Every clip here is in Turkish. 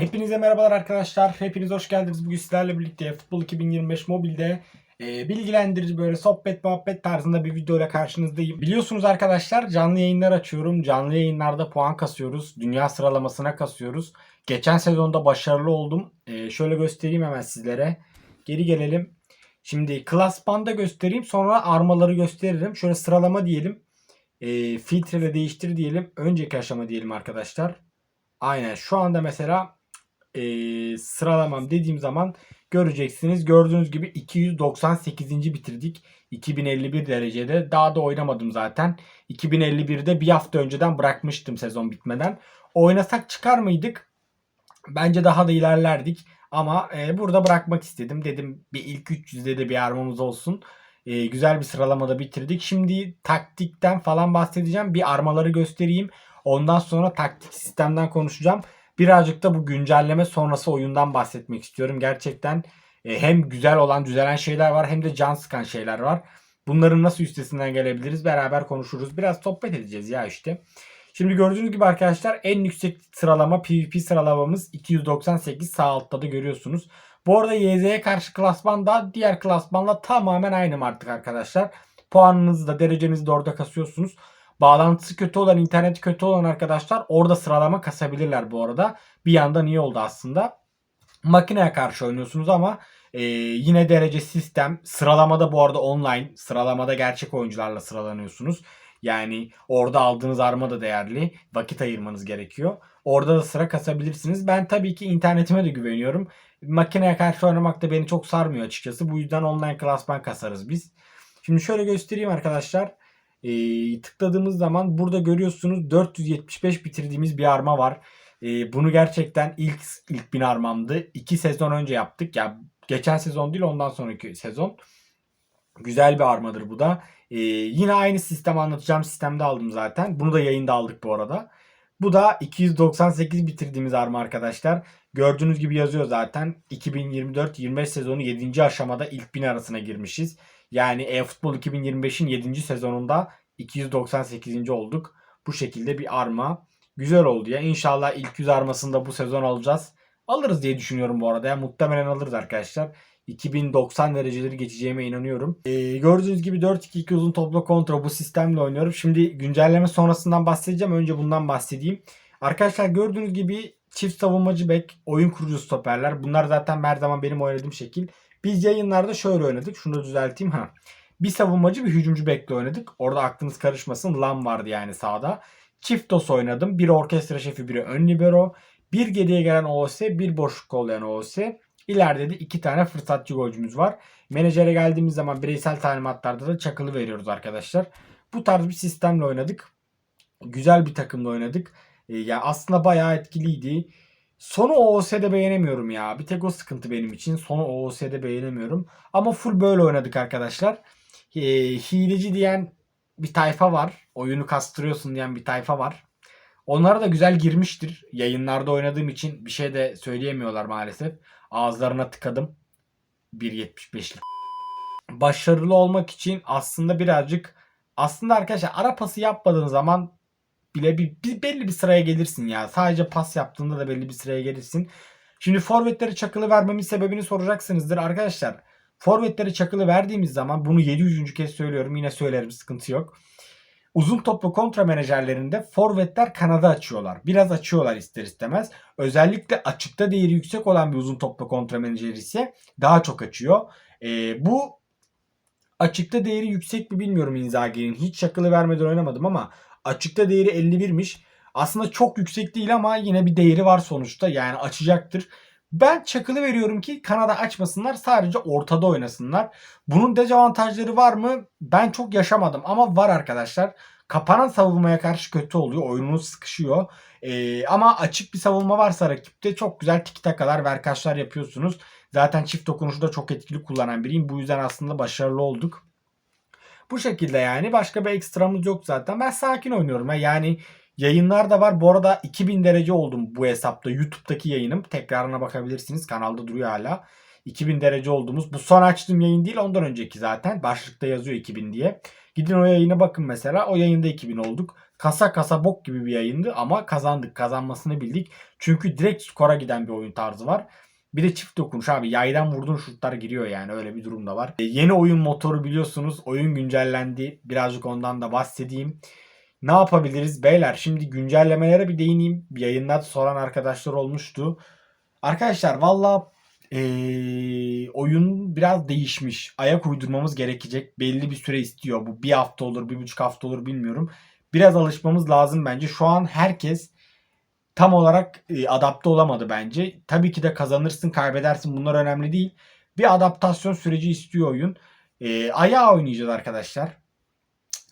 Hepinize merhabalar arkadaşlar. Hepiniz hoş geldiniz. Bugün sizlerle birlikte Futbol 2025 mobilde e, bilgilendirici böyle sohbet muhabbet tarzında bir videoyla karşınızdayım. Biliyorsunuz arkadaşlar canlı yayınlar açıyorum. Canlı yayınlarda puan kasıyoruz. Dünya sıralamasına kasıyoruz. Geçen sezonda başarılı oldum. E, şöyle göstereyim hemen sizlere. Geri gelelim. Şimdi klas banda göstereyim. Sonra armaları gösteririm. Şöyle sıralama diyelim. E, filtre değiştir diyelim. Önceki aşama diyelim arkadaşlar. Aynen şu anda mesela e, sıralamam dediğim zaman göreceksiniz. Gördüğünüz gibi 298. bitirdik. 2051 derecede. Daha da oynamadım zaten. 2051'de bir hafta önceden bırakmıştım sezon bitmeden. Oynasak çıkar mıydık? Bence daha da ilerlerdik. Ama e, burada bırakmak istedim. Dedim bir ilk 300'de de bir armamız olsun. E, güzel bir sıralamada bitirdik. Şimdi taktikten falan bahsedeceğim. Bir armaları göstereyim. Ondan sonra taktik sistemden konuşacağım. Birazcık da bu güncelleme sonrası oyundan bahsetmek istiyorum. Gerçekten e, hem güzel olan düzelen şeyler var hem de can sıkan şeyler var. Bunların nasıl üstesinden gelebiliriz beraber konuşuruz. Biraz sohbet edeceğiz ya işte. Şimdi gördüğünüz gibi arkadaşlar en yüksek sıralama PvP sıralamamız 298 sağ altta da görüyorsunuz. Bu arada YZ'ye karşı klasman da diğer klasmanla tamamen aynı artık arkadaşlar. Puanınızı da derecenizi de orada kasıyorsunuz. Bağlantısı kötü olan, internet kötü olan arkadaşlar orada sıralama kasabilirler bu arada. Bir yandan iyi oldu aslında. Makineye karşı oynuyorsunuz ama e, yine derece sistem. Sıralamada bu arada online. Sıralamada gerçek oyuncularla sıralanıyorsunuz. Yani orada aldığınız arma da değerli. Vakit ayırmanız gerekiyor. Orada da sıra kasabilirsiniz. Ben tabii ki internetime de güveniyorum. Makineye karşı oynamak da beni çok sarmıyor açıkçası. Bu yüzden online klasman kasarız biz. Şimdi şöyle göstereyim arkadaşlar. Ee, tıkladığımız zaman burada görüyorsunuz 475 bitirdiğimiz bir arma var. Ee, bunu gerçekten ilk ilk bin armamdı. 2 sezon önce yaptık. Ya geçen sezon değil ondan sonraki sezon. Güzel bir armadır bu da. Ee, yine aynı sistem anlatacağım sistemde aldım zaten. Bunu da yayında aldık bu arada. Bu da 298 bitirdiğimiz arma arkadaşlar. Gördüğünüz gibi yazıyor zaten. 2024-25 sezonu 7. aşamada ilk bin arasına girmişiz. Yani eFootball 2025'in 7. sezonunda 298. olduk. Bu şekilde bir arma. Güzel oldu ya. İnşallah ilk 100 armasını da bu sezon alacağız. Alırız diye düşünüyorum bu arada. Ya. Muhtemelen alırız arkadaşlar. 2090 dereceleri geçeceğime inanıyorum. Ee, gördüğünüz gibi 4-2-2 uzun toplu kontrol bu sistemle oynuyorum. Şimdi güncelleme sonrasından bahsedeceğim. Önce bundan bahsedeyim. Arkadaşlar gördüğünüz gibi çift savunmacı bek, oyun kurucu stoperler. Bunlar zaten her zaman benim oynadığım şekil. Biz yayınlarda şöyle oynadık. Şunu düzelteyim. ha. Bir savunmacı bir hücumcu bekle oynadık. Orada aklınız karışmasın. Lam vardı yani sağda. Çift dos oynadım. Bir orkestra şefi, biri ön libero. Bir geriye gelen OOS, bir boşluk kollayan OOS. İleride de iki tane fırsatçı golcümüz var. Menajere geldiğimiz zaman bireysel talimatlarda da çakılı veriyoruz arkadaşlar. Bu tarz bir sistemle oynadık. Güzel bir takımla oynadık. E, ya aslında bayağı etkiliydi. Sonu OOS'de beğenemiyorum ya. Bir tek o sıkıntı benim için. Sonu OOS'de beğenemiyorum. Ama full böyle oynadık arkadaşlar. E, hileci diyen bir tayfa var. Oyunu kastırıyorsun diyen bir tayfa var. Onlara da güzel girmiştir. Yayınlarda oynadığım için bir şey de söyleyemiyorlar maalesef. Ağızlarına tıkadım. 1.75'lik. Başarılı olmak için aslında birazcık aslında arkadaşlar ara pası yapmadığın zaman bile bir, bir belli bir sıraya gelirsin ya. Sadece pas yaptığında da belli bir sıraya gelirsin. Şimdi forvetleri çakılı vermemin sebebini soracaksınızdır arkadaşlar. Forvetleri çakılı verdiğimiz zaman bunu 700. kez söylüyorum yine söylerim sıkıntı yok. Uzun toplu kontra menajerlerinde forvetler kanada açıyorlar. Biraz açıyorlar ister istemez. Özellikle açıkta değeri yüksek olan bir uzun toplu kontra menajeri ise daha çok açıyor. Ee, bu açıkta değeri yüksek mi bilmiyorum Inzaghi'nin. Hiç çakılı vermeden oynamadım ama açıkta değeri 51'miş. Aslında çok yüksek değil ama yine bir değeri var sonuçta. Yani açacaktır. Ben çakılı veriyorum ki Kanada açmasınlar sadece ortada oynasınlar. Bunun dezavantajları var mı? Ben çok yaşamadım ama var arkadaşlar. Kapanan savunmaya karşı kötü oluyor. Oyununuz sıkışıyor. Ee, ama açık bir savunma varsa rakipte çok güzel tiki takalar, verkaçlar yapıyorsunuz. Zaten çift dokunuşu da çok etkili kullanan biriyim. Bu yüzden aslında başarılı olduk. Bu şekilde yani başka bir ekstramız yok zaten. Ben sakin oynuyorum. Yani Yayınlar da var. Bu arada 2000 derece oldum bu hesapta. YouTube'daki yayınım. Tekrarına bakabilirsiniz. Kanalda duruyor hala. 2000 derece olduğumuz. Bu son açtığım yayın değil ondan önceki zaten. Başlıkta yazıyor 2000 diye. Gidin o yayına bakın mesela. O yayında 2000 olduk. Kasa kasa bok gibi bir yayındı ama kazandık. Kazanmasını bildik. Çünkü direkt skora giden bir oyun tarzı var. Bir de çift dokunuş abi. Yaydan vurduğun şutlar giriyor yani. Öyle bir durum da var. E, yeni oyun motoru biliyorsunuz. Oyun güncellendi. Birazcık ondan da bahsedeyim. Ne yapabiliriz beyler? Şimdi güncellemelere bir değineyim. Yayınlar soran arkadaşlar olmuştu. Arkadaşlar valla ee, oyun biraz değişmiş. Ayak uydurmamız gerekecek. Belli bir süre istiyor. Bu bir hafta olur, bir buçuk hafta olur bilmiyorum. Biraz alışmamız lazım bence. Şu an herkes tam olarak e, adapte olamadı bence. Tabii ki de kazanırsın, kaybedersin. Bunlar önemli değil. Bir adaptasyon süreci istiyor oyun. E, ayağa oynayacağız arkadaşlar.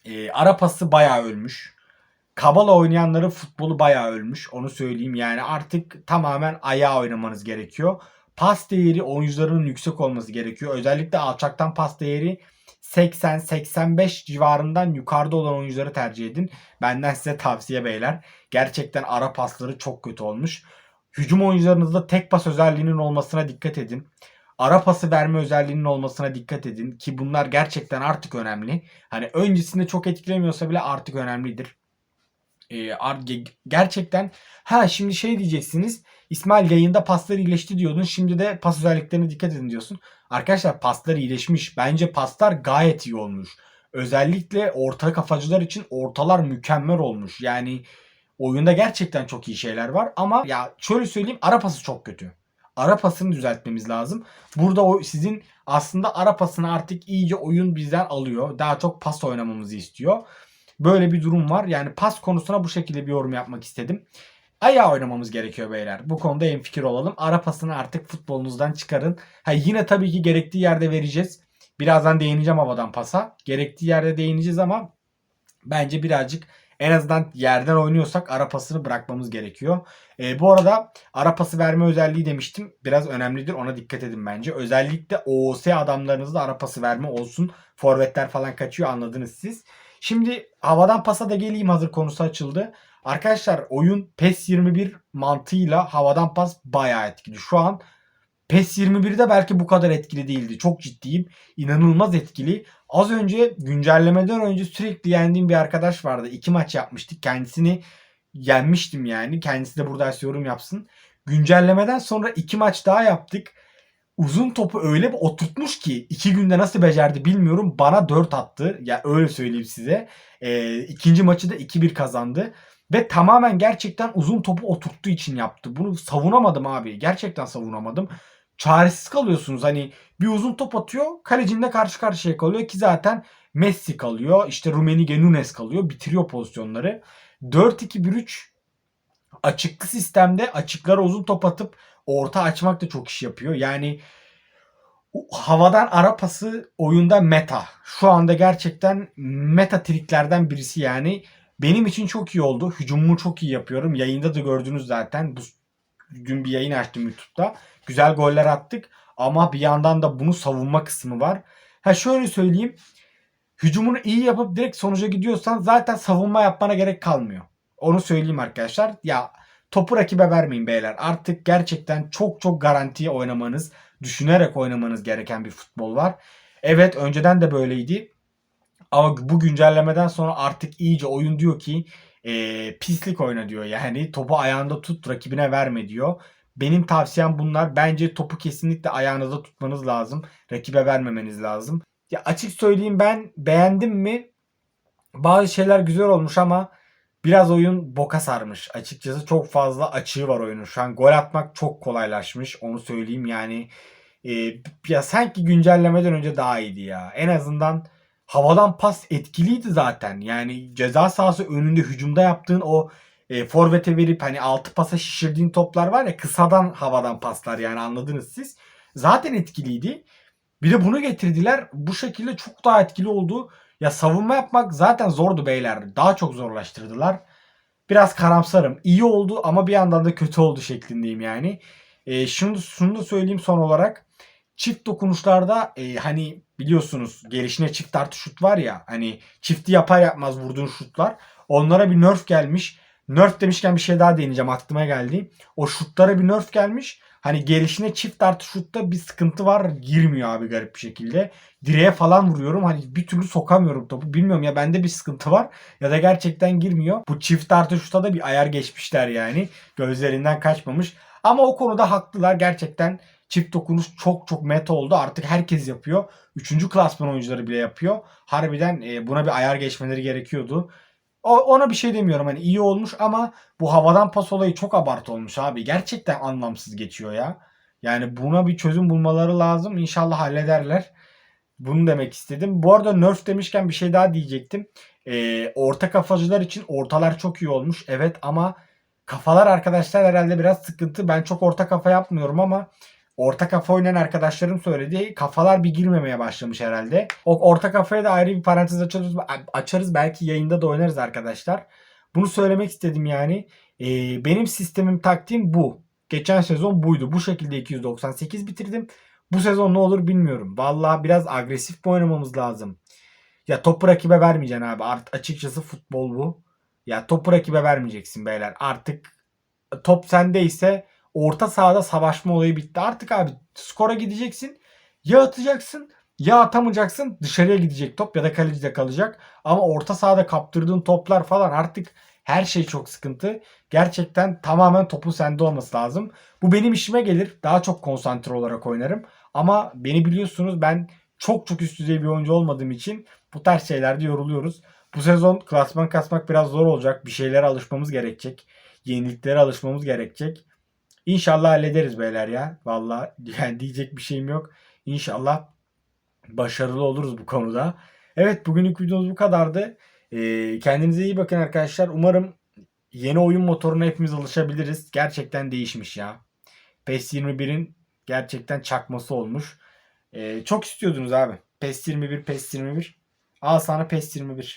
E, ara pası bayağı ölmüş. Kabala oynayanların futbolu bayağı ölmüş. Onu söyleyeyim. Yani artık tamamen ayağa oynamanız gerekiyor. Pas değeri oyuncularının yüksek olması gerekiyor. Özellikle alçaktan pas değeri 80-85 civarından yukarıda olan oyuncuları tercih edin. Benden size tavsiye beyler. Gerçekten ara pasları çok kötü olmuş. Hücum oyuncularınızda tek pas özelliğinin olmasına dikkat edin. Ara pası verme özelliğinin olmasına dikkat edin ki bunlar gerçekten artık önemli. Hani öncesinde çok etkilemiyorsa bile artık önemlidir. Ee, gerçekten ha şimdi şey diyeceksiniz. İsmail yayında paslar iyileşti diyordun. Şimdi de pas özelliklerine dikkat edin diyorsun. Arkadaşlar paslar iyileşmiş. Bence paslar gayet iyi olmuş. Özellikle orta kafacılar için ortalar mükemmel olmuş. Yani oyunda gerçekten çok iyi şeyler var ama ya şöyle söyleyeyim ara pası çok kötü. Ara pasını düzeltmemiz lazım. Burada o sizin aslında ara pasını artık iyice oyun bizden alıyor. Daha çok pas oynamamızı istiyor. Böyle bir durum var. Yani pas konusuna bu şekilde bir yorum yapmak istedim. Ayağa oynamamız gerekiyor beyler. Bu konuda en fikir olalım. Ara pasını artık futbolunuzdan çıkarın. Ha yine tabii ki gerektiği yerde vereceğiz. Birazdan değineceğim havadan pasa. Gerektiği yerde değineceğiz ama bence birazcık en azından yerden oynuyorsak ara pasını bırakmamız gerekiyor. E, bu arada ara pası verme özelliği demiştim. Biraz önemlidir. Ona dikkat edin bence. Özellikle OOS adamlarınızda ara pası verme olsun. Forvetler falan kaçıyor anladınız siz. Şimdi havadan pasa da geleyim hazır konusu açıldı. Arkadaşlar oyun PES 21 mantığıyla havadan pas bayağı etkili. Şu an PES 21'de belki bu kadar etkili değildi. Çok ciddiyim. İnanılmaz etkili. Az önce güncellemeden önce sürekli yendiğim bir arkadaş vardı. İki maç yapmıştık. Kendisini yenmiştim yani. Kendisi de burada yorum yapsın. Güncellemeden sonra iki maç daha yaptık. Uzun topu öyle bir oturtmuş ki iki günde nasıl becerdi bilmiyorum. Bana 4 attı. Ya yani öyle söyleyeyim size. Ee, ikinci maçı da 2-1 kazandı. Ve tamamen gerçekten uzun topu oturttuğu için yaptı. Bunu savunamadım abi. Gerçekten savunamadım. Çaresiz kalıyorsunuz. Hani bir uzun top atıyor. Kalecinde karşı karşıya kalıyor ki zaten Messi kalıyor. İşte Rumenige Nunes kalıyor. Bitiriyor pozisyonları. 4-2-1-3 açıklı sistemde açıklara uzun top atıp orta açmak da çok iş yapıyor. Yani havadan ara pası oyunda meta. Şu anda gerçekten meta triklerden birisi yani. Benim için çok iyi oldu. Hücumumu çok iyi yapıyorum. Yayında da gördünüz zaten. Bu dün bir yayın açtım YouTube'da. Güzel goller attık. Ama bir yandan da bunu savunma kısmı var. Ha şöyle söyleyeyim. Hücumunu iyi yapıp direkt sonuca gidiyorsan zaten savunma yapmana gerek kalmıyor. Onu söyleyeyim arkadaşlar. Ya topu rakibe vermeyin beyler. Artık gerçekten çok çok garantiye oynamanız, düşünerek oynamanız gereken bir futbol var. Evet önceden de böyleydi. Ama bu güncellemeden sonra artık iyice oyun diyor ki e, pislik oyna diyor. Yani topu ayağında tut rakibine verme diyor. Benim tavsiyem bunlar. Bence topu kesinlikle ayağınızda tutmanız lazım. Rakibe vermemeniz lazım. Ya açık söyleyeyim ben beğendim mi? Bazı şeyler güzel olmuş ama biraz oyun boka sarmış. Açıkçası çok fazla açığı var oyunun. Şu an gol atmak çok kolaylaşmış. Onu söyleyeyim yani. E, ya sanki güncellemeden önce daha iyiydi ya. En azından havadan pas etkiliydi zaten. Yani ceza sahası önünde hücumda yaptığın o e, forvete verip hani altı pasa şişirdiğin toplar var ya kısadan havadan paslar yani anladınız siz. Zaten etkiliydi. Bir de bunu getirdiler. Bu şekilde çok daha etkili oldu. Ya savunma yapmak zaten zordu beyler. Daha çok zorlaştırdılar. Biraz karamsarım. İyi oldu ama bir yandan da kötü oldu şeklindeyim yani. E, şunu, şunu da söyleyeyim son olarak. Çift dokunuşlarda e, hani biliyorsunuz gelişine çift artı şut var ya hani çifti yapar yapmaz vurduğun şutlar. Onlara bir nerf gelmiş. Nerf demişken bir şey daha değineceğim aklıma geldi. O şutlara bir nerf gelmiş. Hani gelişine çift artı şutta bir sıkıntı var. Girmiyor abi garip bir şekilde. Direğe falan vuruyorum. Hani bir türlü sokamıyorum topu. Bilmiyorum ya bende bir sıkıntı var. Ya da gerçekten girmiyor. Bu çift artı şuta da bir ayar geçmişler yani. Gözlerinden kaçmamış. Ama o konuda haklılar. Gerçekten çift dokunuş çok çok meta oldu. Artık herkes yapıyor. Üçüncü klasman oyuncuları bile yapıyor. Harbiden e, buna bir ayar geçmeleri gerekiyordu. Ona bir şey demiyorum. Hani iyi olmuş ama bu havadan pas olayı çok abartı olmuş abi. Gerçekten anlamsız geçiyor ya. Yani buna bir çözüm bulmaları lazım. İnşallah hallederler. Bunu demek istedim. Bu arada nerf demişken bir şey daha diyecektim. Ee, orta kafacılar için ortalar çok iyi olmuş. Evet ama kafalar arkadaşlar herhalde biraz sıkıntı. Ben çok orta kafa yapmıyorum ama orta kafa oynayan arkadaşlarım söyledi. Kafalar bir girmemeye başlamış herhalde. O orta kafaya da ayrı bir parantez açarız. Açarız belki yayında da oynarız arkadaşlar. Bunu söylemek istedim yani. Ee, benim sistemim taktiğim bu. Geçen sezon buydu. Bu şekilde 298 bitirdim. Bu sezon ne olur bilmiyorum. Vallahi biraz agresif mi oynamamız lazım? Ya topu rakibe vermeyeceksin abi. Art açıkçası futbol bu. Ya topu rakibe vermeyeceksin beyler. Artık top sendeyse orta sahada savaşma olayı bitti. Artık abi skora gideceksin. Ya atacaksın ya atamayacaksın. Dışarıya gidecek top ya da kalecide kalacak. Ama orta sahada kaptırdığın toplar falan artık her şey çok sıkıntı. Gerçekten tamamen topun sende olması lazım. Bu benim işime gelir. Daha çok konsantre olarak oynarım. Ama beni biliyorsunuz ben çok çok üst düzey bir oyuncu olmadığım için bu tarz şeylerde yoruluyoruz. Bu sezon klasman kasmak biraz zor olacak. Bir şeylere alışmamız gerekecek. Yeniliklere alışmamız gerekecek. İnşallah hallederiz beyler ya. Vallahi yani diyecek bir şeyim yok. İnşallah başarılı oluruz bu konuda. Evet bugünlük videomuz bu kadardı. Ee, kendinize iyi bakın arkadaşlar. Umarım yeni oyun motoruna hepimiz alışabiliriz. Gerçekten değişmiş ya. PES 21'in gerçekten çakması olmuş. Ee, çok istiyordunuz abi. PES 21, PES 21. Al sana PES 21.